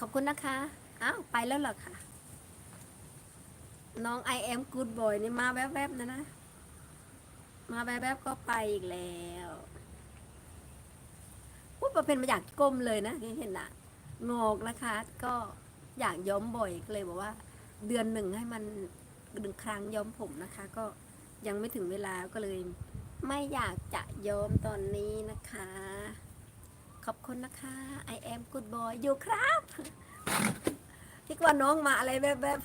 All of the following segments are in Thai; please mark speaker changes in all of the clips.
Speaker 1: ขอบคุณนะคะ อ้าว ไปแล้วเหรอคะน้อง I am good boy นี่มาแวบๆนะนะ มาแวบๆก็ไปอีกแล้วพูดประเป็นมาอยากก้มเลยนะเห็นนะงอกนะคะ ก็อยากย้อมบ่อยก็เลยบอกว่า เดือนหนึ่งให้มันหนึ่งครั้งย้อมผมนะคะ ก็ยังไม่ถึงเวลาก็เลย ไม่อยากจะย้อมตอนนี้นะคะ ขอบคุณนะคะ I am good boy อยู่ครับพี่กว่าน้องมาอะไรแบบ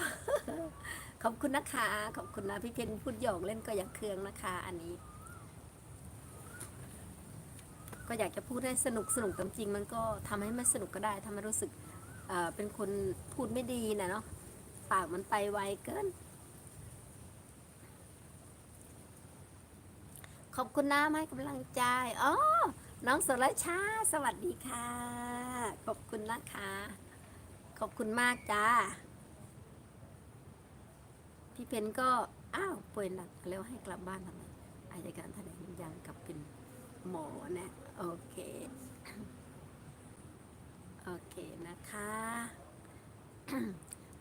Speaker 1: ๆขอบคุณนะคะ ขอบคุณนะพี่เพนพูดหยอกเล่นก็อย่าเคืองนะคะ อันนี้ ก็อยากจะพูดให้สนุกสนุกแต่จริง มันก็ทำให้ไม่สนุกก็ได้ทำให้รู้สึกเเป็นคนพูดไม่ดีนะเนาะปากมันไปไวเกิน ขอบคุณนะให้กำลังใจอ๋อ น้องสุรชาสวัสดีค่ะ ขอบคุณนะคะ ขอบคุณมากจ้า พี่เพนก็ อ้าวป่วยหนักแล้วให้กลับบ้านทำไมอายการแถลงยังกลับเป็นหมอนะโอเค โอเคนะคะ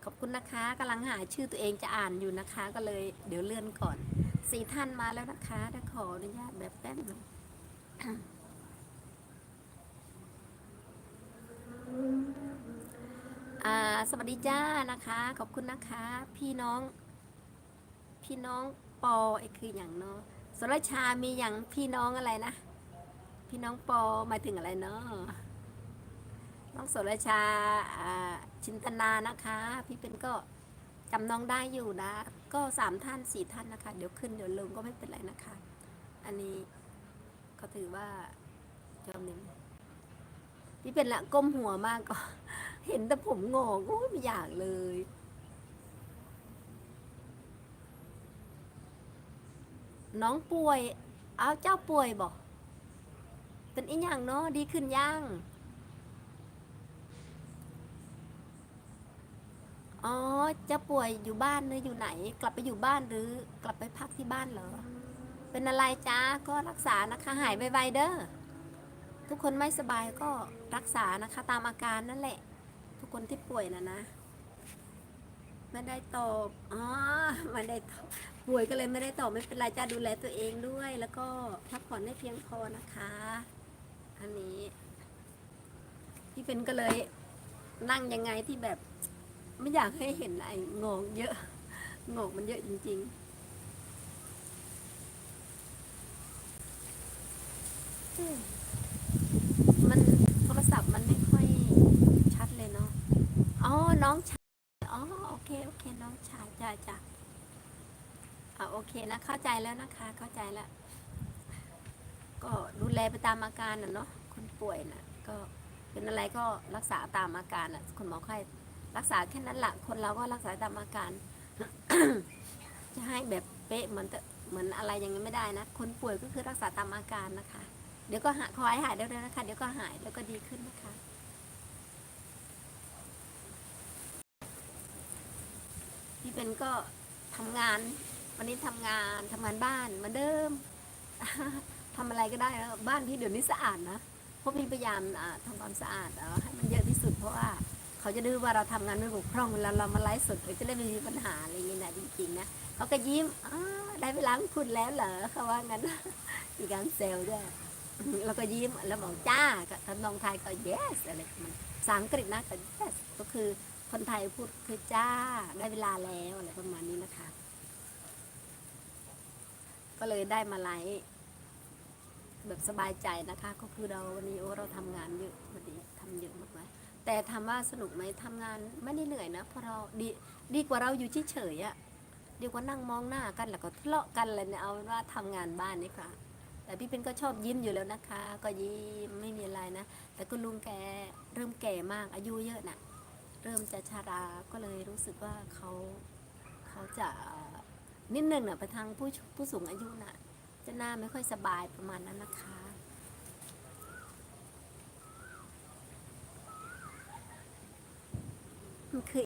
Speaker 1: ขอบคุณนะคะกำลังหาชื่อตัวเองจะอ่านอยู่นะคะ ก็เลยเดี๋ยวเลื่อนก่อน สี่ท่านมาแล้วนะคะถ้าขออนุญาตแบบแป๊บนึง อ่า สวัสดีจ้านะคะ ขอบคุณนะคะ พี่น้อง พี่น้องปอไอคืออย่างเนาะสุรชามีอย่างพี่น้องอะไรนะ พี่น้องปอมาถึงอะไรเนาะน้องสุรชาอ่าชินตนานะคะ พี่เป็นก็จำน้องได้อยู่นะ ก็สามท่านสี่ท่านนะคะ เดี๋ยวขึ้นเดี๋ยวลงก็ไม่เป็นไรนะคะ อันนี้ก็ถือว่าจอมหนึ่ง พี่เป็นละก้มหัวมากก็ เห็นแต่ผมงอกโอ้ยไม่อยากเลย น้องป่วย เอาเจ้าป่วยบอกเป็นอีหยังเนาะดีขึ้นยังอ๋อเจะป่วยอยู่บ้านหรืออยู่ไหน กลับไปอยู่บ้านหรือกลับไปพักที่บ้านเหรอ เป็นอะไรจ้าก็รักษานะคะหายไวๆเด้อ ทุกคนไม่สบายก็รักษานะคะตามอาการนั่นแหละ ทุกคนที่ป่วยนะนะไม่ได้ตอบอ๋อไม่ได้ตอบป่วยก็เลยไม่ได้ตอบไม่เป็นไรจ้าดูแลตัวเองด้วย แล้วก็พักผ่อนให้เพียงพอนะคะ อันนี้พี่เป็นก็เลยนั่งยังไงที่แบบไม่อยากให้เห็นไอ้งอกเยอะงอกมันเยอะจริงๆอืมมันโทรศัพท์มันไม่ค่อยชัดเลยเนาะ อ๋อ น้องชายอ๋อโอเคโอเคน้องชายจ้าจ้าอ่าโอเคนะเข้าใจแล้วนะคะ เข้าใจแล้ว ก็ดูแลไปตามอาการน่ะเนาะคนป่วยน่ะ ก็เป็นอะไรก็รักษาตามอาการอะคุณหมอค่อยรักษาแค่นั้นละคนเราก็รักษาตามอาการ จะให้แบบเป๊ะเหมือนเหมือนอะไรอย่างนี้ไม่ได้นะ คนป่วยก็คือรักษาตามอาการนะคะ เดี๋ยวก็หายขอให้หายเร็วๆนะคะ เดี๋ยวก็หายแล้วก็ดีขึ้นนะคะ พี่ เป็นก็ทำงาน วันนี้ทำงานทำงานบ้านเหมือนเดิมทำอะไรก็ได้แล้วบ้านพี่เดี๋ยวนี้สะอาดนะพราะพี่พยายามอ่าทำความสะอาดอให้มันเยอะที่สุดเพราะว่าเขาจะดูว่าเราทำงานไม่บกพร่องเวลาเรามาไลฟ์สดเราจะได้ไม่มีปัญหาอะไรอย่างนี้นะจริงๆนะเขาก็ยิ้มได้เวลาคุณแล้วเหรอเขาว่างั้นมีการเซลด้วยแล้วก็ยิ้มแล้วบอกจ้าทำนองไทยก็ yes อะไรมันภาษาอังกฤษนะก็ yes ก็คือ คนไทยพูดคือจ้าได้เวลาแล้วอะไรประมาณนี้นะคะ ก็เลยได้มาไลฟ์แบบสบายใจนะคะ ก็คือเราวันนี้โอ้เราทำงานเยอะวันนี้ทำเยอะมากเลยแต่ถามว่าสนุกไหมทำงานไม่ได้เหนื่อยนะเพราะเราดีดีกว่าเราอยู่เฉยๆอะดีกว่านั่งมองหน้ากันแล้วก็ทะเลาะกันเลยเนี่ยเอาเป็นว่าทำงานบ้านนี่ค่ะ แต่พี่เป็นก็ชอบยิ้มอยู่แล้วนะคะ ก็ยิ้มไม่มีอะไรนะแต่คุณลุงแกเริ่มแก่มากอายุเยอะน่ะ เริ่มจะชาราก็เลยรู้สึกว่าเขาเขาจะนิดนึงน่ะไปทางผู้ผู้สูงอายุน่ะ จะหน้าไม่ค่อยสบายประมาณนั้นนะคะมันคือ